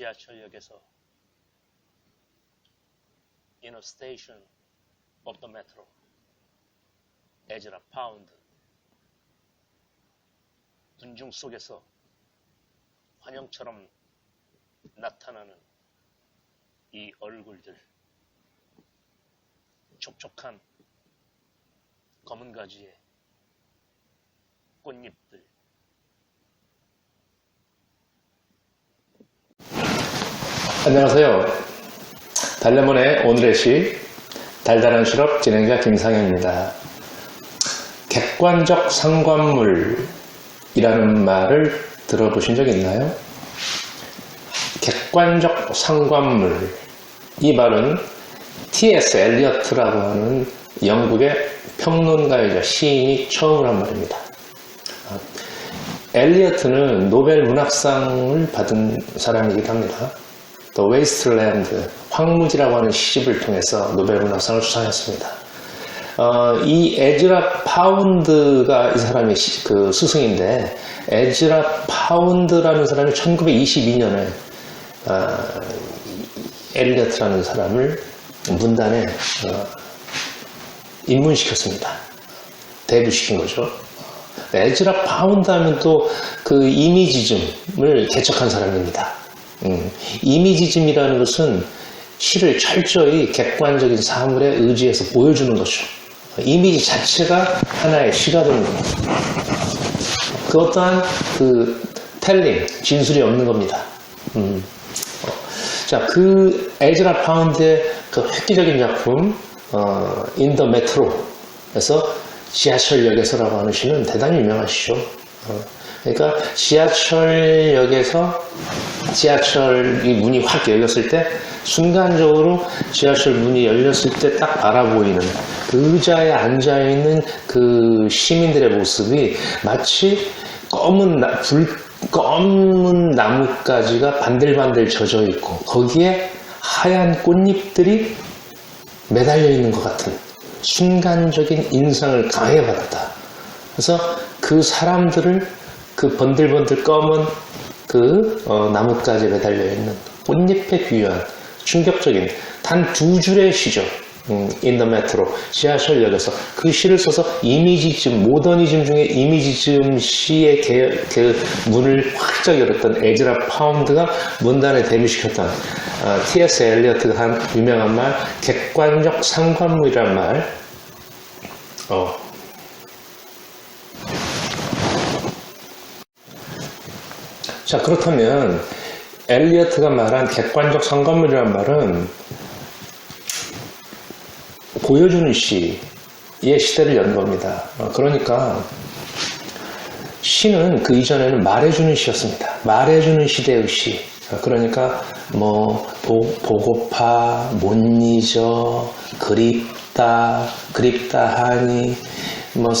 지하철역에서 in a station of the metro 에즈라 파운드 군중 속에서 환영처럼 나타나는 이 얼굴들. 촉촉한 검은 가지의 꽃잎들 안녕하세요. 달래몬의 오늘의 시 달달한 실업 진행자 김상현입니다. 객관적 상관물이라는 말을 들어보신 적 있나요? 객관적 상관물 이 말은 T.S. 엘리어트라고 하는 영국의 평론가이자 시인이 처음으로 한 말입니다. 엘리어트는 노벨 문학상을 받은 사람이기도 합니다. 또 웨이스트랜드 황무지라고 하는 시집을 통해서 노벨 문학상을 수상했습니다. 어, 이 에즈라 파운드가 이 사람이 시- 그 스승인데 에즈라 파운드라는 사람이 1922년에 어, 엘리어트라는 사람을 문단에 어, 입문시켰습니다. 데뷔시킨 거죠. 에즈라 파운드 하면 또 그 이미지즘을 개척한 사람입니다. 음, 이미지즘이라는 것은 시를 철저히 객관적인 사물에 의지해서 보여주는 것이죠. 이미지 자체가 하나의 시가 되는 겁니다. 그 어떠한 그 텔링, 진술이 없는 겁니다. 음. 어, 자, 그 에즈라 파운드의 그 획기적인 작품, 어, the Metro에서 지하철역에서라고 하는 시는 대단히 유명하시죠. 어, 그러니까 지하철역에서 지하철 이 문이 확 열렸을 때 순간적으로 지하철 문이 열렸을 때 딱 바라보이는 그 의자에 앉아 있는 그 시민들의 모습이 마치 검은 나, 불 검은 나뭇가지가 반들반들 젖어 있고 거기에 하얀 꽃잎들이 매달려 있는 것 같은 순간적인 인상을 강하게 받았다. 그래서 그 사람들을 그 번들번들 검은 그 어, 나뭇가지에 매달려 있는 꽃잎에 비유한 충격적인 단 두 줄의 시죠. 음, the Metro 지하철역에서 그 시를 써서 이미지즘 모더니즘 중에 이미지즘 시의 개, 그 문을 확짝 열었던 에즈라 파운드가 문단에 데뷔시켰던 어, T.S. 엘리어트가 한 유명한 말 객관적 상관물이란 말 어, 자, 그렇다면 엘리어트가 말한 객관적 상관물이란 말은 보여주는 시의 시대를 연 겁니다. 어, 그러니까 시는 그 이전에는 말해주는 시였습니다. 말해주는 시대의 시. 어, 그러니까 뭐 보, 보고파, 못 잊어, 그립다, 그립다 하니 뭐,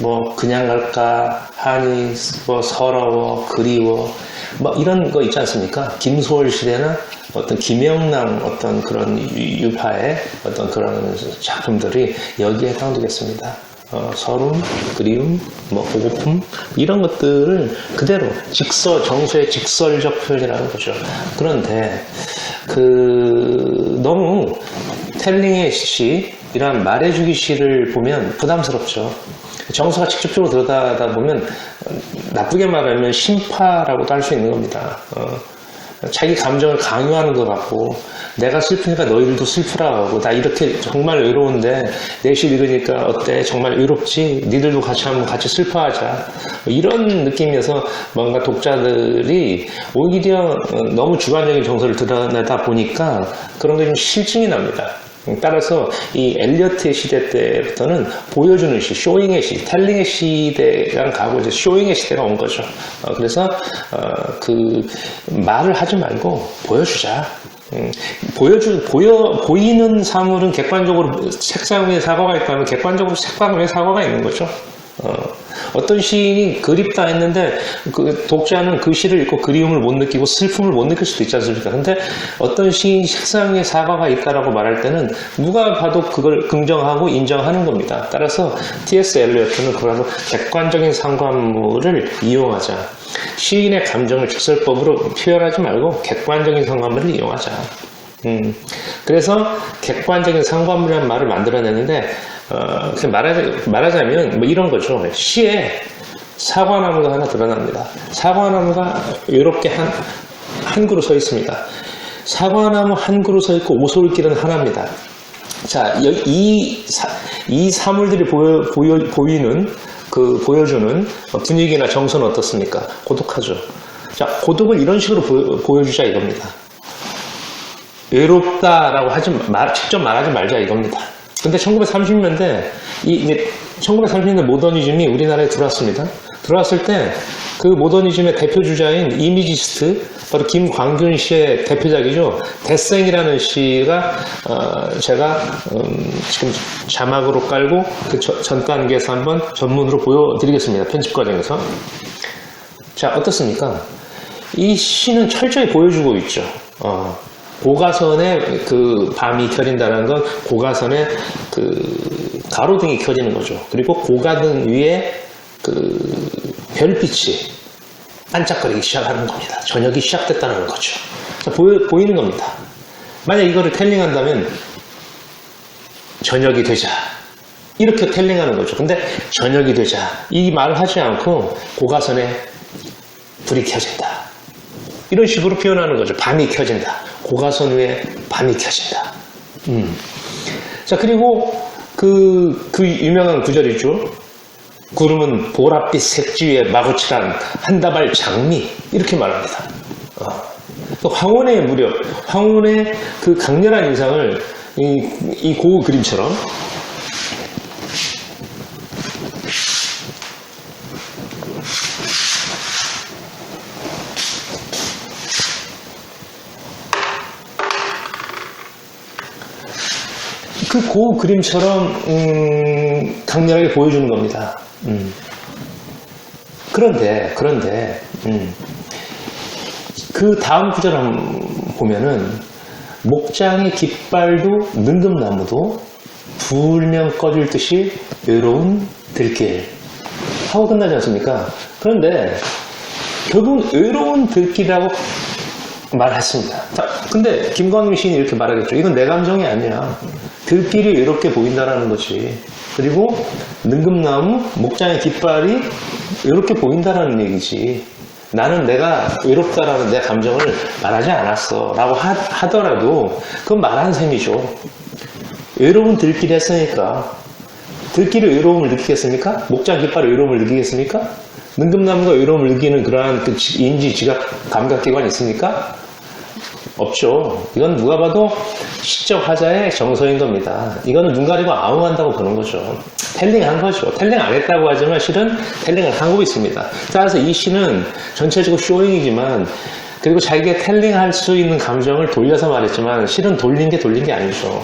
뭐, 그냥 갈까 하니, 뭐, 서러워, 그리워, 뭐, 이런 거 있지 않습니까? 김소월 시대나 어떤 김영남 어떤 그런 유- 유파의 어떤 그런 작품들이 여기에 해당되겠습니다. 어, 서름, 그리움, 뭐, 보고품, 이런 것들을 그대로 직설, 정서의 직설적 표현이라는 거죠. 그런데, 그, 너무 텔링의 시, 이런 말해주기 시를 보면 부담스럽죠. 정서가 직접적으로 들여다다 보면 어, 나쁘게 말하면 심파라고도 할 수 있는 겁니다. 어, 자기 감정을 강요하는 것 같고 내가 슬프니까 너희들도 슬프라 하고 나 이렇게 정말 외로운데 내 시 읽으니까 어때 정말 외롭지 니들도 같이 한번 같이 슬퍼하자 이런 느낌이어서 뭔가 독자들이 오히려 어, 너무 주관적인 정서를 드러내다 보니까 그런 게 좀 실증이 납니다. 따라서 이 엘리어트의 시대 때부터는 보여주는 시, 쇼잉의 시, 텔링의 시대랑 가고 이제 쇼잉의 시대가 온 거죠. 어, 그래서 어, 그 말을 하지 말고 보여주자. 음, 보여주 보여 보이는 사물은 객관적으로 색상 위에 사과가 있다면 객관적으로 색상 위에 사과가 있는 거죠. 어, 떤 시인이 그립다 했는데 그 독자는 그 시를 읽고 그리움을 못 느끼고 슬픔을 못 느낄 수도 있지 않습니까? 근데 어떤 시인 위에 사과가 있다라고 말할 때는 누가 봐도 그걸 긍정하고 인정하는 겁니다. 따라서 T.S. 엘리어트는 그러로 객관적인 상관물을 이용하자. 시인의 감정을 직설법으로 표현하지 말고 객관적인 상관물을 이용하자. 음, 그래서 객관적인 상관물이라는 말을 만들어내는데 어, 말하자, 말하자면 뭐 이런 거죠. 시에 사과나무가 하나 드러납니다. 사과나무가 이렇게 한, 한 그루 서 있습니다. 사과나무 한 그루 서 있고 오솔길은 하나입니다. 자, 여- 이, 사, 이 사물들이 보여, 보여, 보이는, 그, 보여주는 분위기나 정서는 어떻습니까? 고독하죠. 자, 고독을 이런 식으로 보여, 주자 이겁니다. 외롭다라고 하지, 말, 직접 말하지 말자 이겁니다. 근데 1930년대, 이, 이제 1930년대 모더니즘이 우리나라에 들어왔습니다. 들어왔을 때 그 모더니즘의 대표 주자인 이미지스트, 바로 김광균 씨의 대표작이죠. 대생이라는 시가, 어, 제가, 음, 지금 자막으로 깔고 그 저- 전 단계에서 한번 전문으로 보여드리겠습니다. 편집 과정에서. 자, 어떻습니까? 이 시는 철저히 보여주고 있죠. 어, 고가선에 그 밤이 켜진다는 건 고가선에 그 가로등이 켜지는 거죠. 그리고 고가등 위에 그 별빛이 반짝거리기 시작하는 겁니다. 저녁이 시작됐다는 거죠. 자, 보여, 보이 는 겁니다. 만약 이거를 텔링한다면 저녁이 되자. 이렇게 텔링하는 거죠. 근데 저녁이 되자. 이 말을 하지 않고 고가선에 불이 켜진다. 이런 식으로 표현하는 거죠. 밤이 켜진다. 고가선 위에 밤이 켜진다. 음. 자, 그리고 그, 그 유명한 구절이죠. 구름은 보랏빛 색지 위에 마구칠한 한 다발 장미. 이렇게 말합니다. 어. 또 황혼의 무렵, 황혼의 그 강렬한 인상을 이, 이 고우 그림처럼 그 고우 그림처럼 음, 강렬하게 보여주는 겁니다. 음. 그런데 그런데 음, 그 다음 구절 한번 보면은 목장의 깃발도 능금나무도 불면 꺼질 듯이 외로운 들길 하고 끝나지 않습니까? 그런데 결국은 외로운 들길이라고 말했습니다. 자, 근데 김광민 시인이 이렇게 말하겠죠. 이건 내 감정이 아니야. 들길이 외롭게 보인다라는 거지. 그리고 능금나무, 목장의 깃발이 외롭게 보인다라는 얘기지. 나는 내가 외롭다라는 내 감정을 말하지 않았어. 라고 하, 더라도 그건 말한 셈이죠. 외로운 들길이 했으니까. 들길이 외로움을 느끼겠습니까? 목장 깃발이 외로움을 느끼겠습니까? 능금나무가 외로움을 느끼는 그러한 그 지- 인지 지각 감각 기관이 있습니까? 없죠. 이건 누가 봐도 시적 화자의 정서인 겁니다. 이거는 눈 가리고 아웅한다고 보는 거죠. 텔링한 거죠. 텔링 안 했다고 하지만 실은 텔링을 하고 있습니다. 따라서 이 시는 전체적으로 쇼잉이지만 그리고 자기가 텔링할 수 있는 감정을 돌려서 말했지만 실은 돌린 게 돌린 게 아니죠.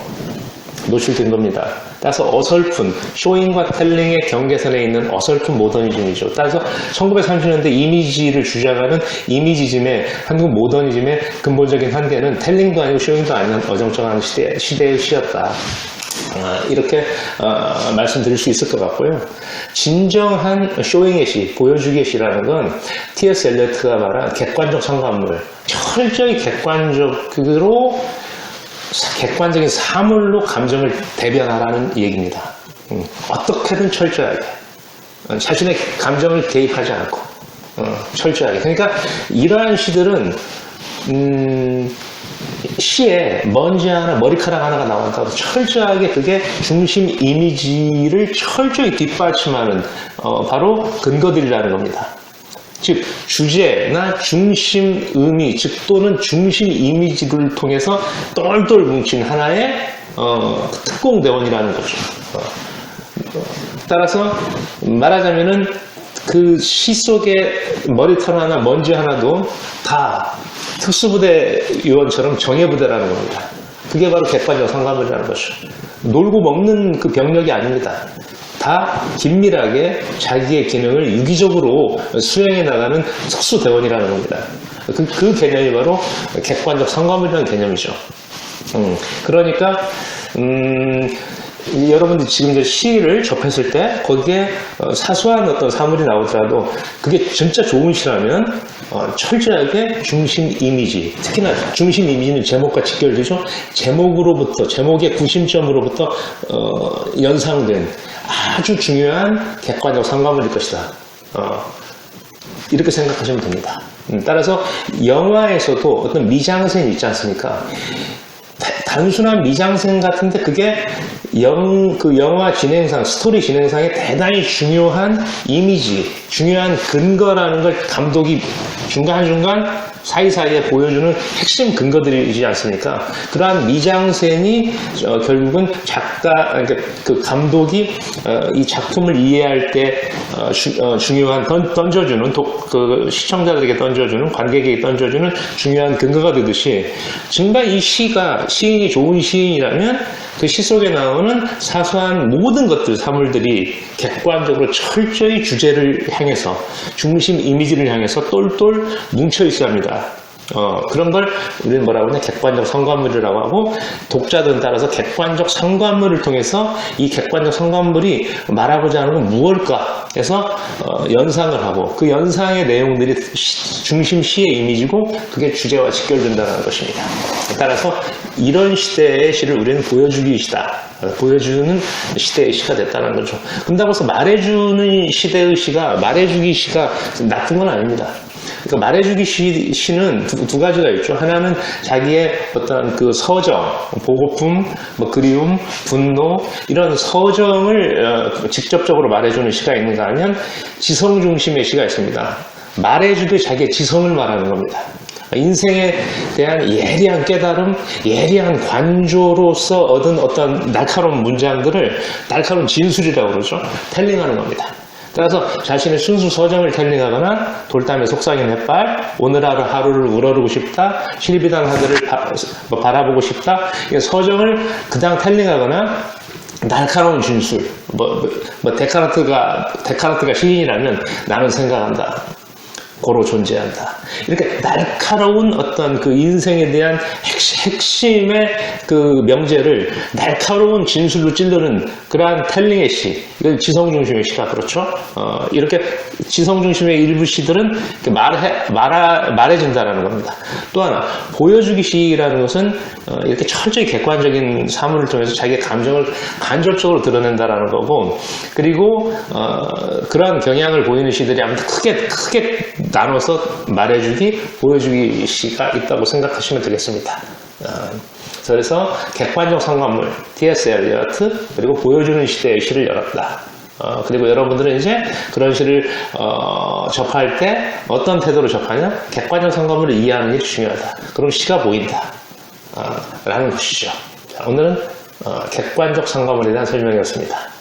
노출된 겁니다. 따라서 어설픈 쇼잉과 텔링의 경계선에 있는 어설픈 모더니즘이죠. 따라서 1930년대 이미지를 주장하는 이미지즘의 한국 모더니즘의 근본적인 한계는 텔링도 아니고 쇼잉도 아닌 어정쩡한 시대, 시대의 시였다. 아, 이렇게 어, 말씀드릴 수 있을 것 같고요. 진정한 쇼잉의 시, 보여주기의 시라는 건 T.S. 엘리어트가 말한 객관적 상관물, 철저히 객관적으로 객관적인 사물로 감정을 대변하라는 얘기입니다. 음, 어떻게든 철저하게 어, 자신의 감정을 개입하지 않고 어, 철저하게. 그러니까 이러한 시들은 음, 시에 먼지 하나, 머리카락 하나가 나온다고 철저하게 그게 중심 이미지를 철저히 뒷받침하는 어, 바로 근거들이라는 겁니다. 즉 주제나 중심 의미, 즉 또는 중심 이미지를 통해서 똘똘 뭉친 하나의 어, 특공 대원이라는 거죠. 어, 따라서 말하자면은 그 시 속에 머리털 하나, 먼지 하나도 다 특수부대 요원처럼 정예부대라는 겁니다. 그게 바로 객관적 상관물이라는 거죠. 놀고 먹는 그 병력이 아닙니다. 다 긴밀하게 자기의 기능을 유기적으로 수행해 나가는 특수 대원이라는 겁니다. 그, 그 개념이 바로 객관적 상관물이라는 개념이죠. 음, 그러니까 음, 이 여러분들 지금 이제 시를 접했을 때 거기에 어, 사소한 어떤 사물이 나오더라도 그게 진짜 좋은 시라면 어, 철저하게 중심 이미지 특히나 중심 이미지는 제목과 직결되죠 제목으로부터 제목의 구심점으로부터 어, 연상된 아주 중요한 객관적 상관물일 것이다 어, 이렇게 생각하시면 됩니다. 음, 따라서 영화에서도 어떤 미장센이 있지 않습니까? 다- 단순한 미장센 같은데 그게 영, 그 영화 진행상, 스토리 진행상에 대단히 중요한 이미지, 중요한 근거라는 걸 감독이 중간중간 사이사이에 보여주는 핵심 근거들이지 않습니까? 그러한 미장센이 어, 결국은 작가, 그러니까 그 감독이 어, 이 작품을 이해할 때 어, 주- 어, 중요한 던, 던져주는 독- 그 시청자들에게 던져주는 관객에게 던져주는 중요한 근거가 되듯이 정말 이 시가 시인이 좋은 시인이라면 그 시 속에 나오는 사소한 모든 것들 사물들이 객관적으로 철저히 주제를 향해서 중심 이미지를 향해서 똘똘 뭉쳐 있어야 합니다. 어, 그런 걸 우리는 뭐라고 하냐 객관적 상관물이라고 하고 독자들은 따라서 객관적 상관물을 통해서 이 객관적 상관물이 말하고자 하는 건 무엇일까 해서 어, 연상을 하고 그 연상의 내용들이 시- 중심 시의 이미지고 그게 주제와 직결된다는 것입니다. 따라서 이런 시대의 시를 우리는 보여주기 시다. 어, 보여주는 시대의 시가 됐다는 거죠. 그런다고 해서 말해주는 시대의 시가 말해주기 시가 나쁜 건 아닙니다. 그러니까 말해주기 시, 시는 두, 두 가지가 있죠. 하나는 자기의 어떤 그 서정, 보고품, 뭐 그리움, 분노 이런 서정을 어, 직접적으로 말해주는 시가 있는가 하면 지성 중심의 시가 있습니다. 말해주듯 자기의 지성을 말하는 겁니다. 인생에 대한 예리한 깨달음, 예리한 관조로서 얻은 어떤 날카로운 문장들을 날카로운 진술이라고 그러죠. 텔링하는 겁니다. 따라서 자신의 순수 서정을 텔링하거나 돌담에 속삭인 햇발, 오늘 하루 하루를 우러르고 싶다, 실비단 하늘을 바, 뭐 바라보고 싶다, 이 서정을 그냥 텔링하거나 날카로운 진술, 뭐, 뭐, 뭐 데카르트가 데카르트가 시인이라면 나는 생각한다. 고로 존재한다. 이렇게 날카로운 어떤 그 인생에 대한 핵심, 의 그 명제를 날카로운 진술로 찌르는 그러한 텔링의 시, 이걸 지성 중심의 시가 그렇죠. 어, 이렇게 지성 중심의 일부 시들은 말해, 말하, 말해준다라는 겁니다. 또 하나, 보여주기 시라는 것은 어, 이렇게 철저히 객관적인 사물을 통해서 자기의 감정을 간접적으로 드러낸다라는 거고, 그리고 어, 그러한 경향을 보이는 시들이 아무튼 크게 크게 나눠서 말해주기, 보여주기 시가 있다고 생각하시면 되겠습니다. 어, 그래서 객관적 상관물, T.S. 엘리어트, 그리고 보여주는 시대의 시를 열었다. 어, 그리고 여러분들은 이제 그런 시를 어, 접할 때 어떤 태도로 접하냐? 객관적 상관물을 이해하는 일이 중요하다. 그럼 시가 보인다. 어, 라는 것이죠. 자, 오늘은 어, 객관적 상관물에 대한 설명이었습니다.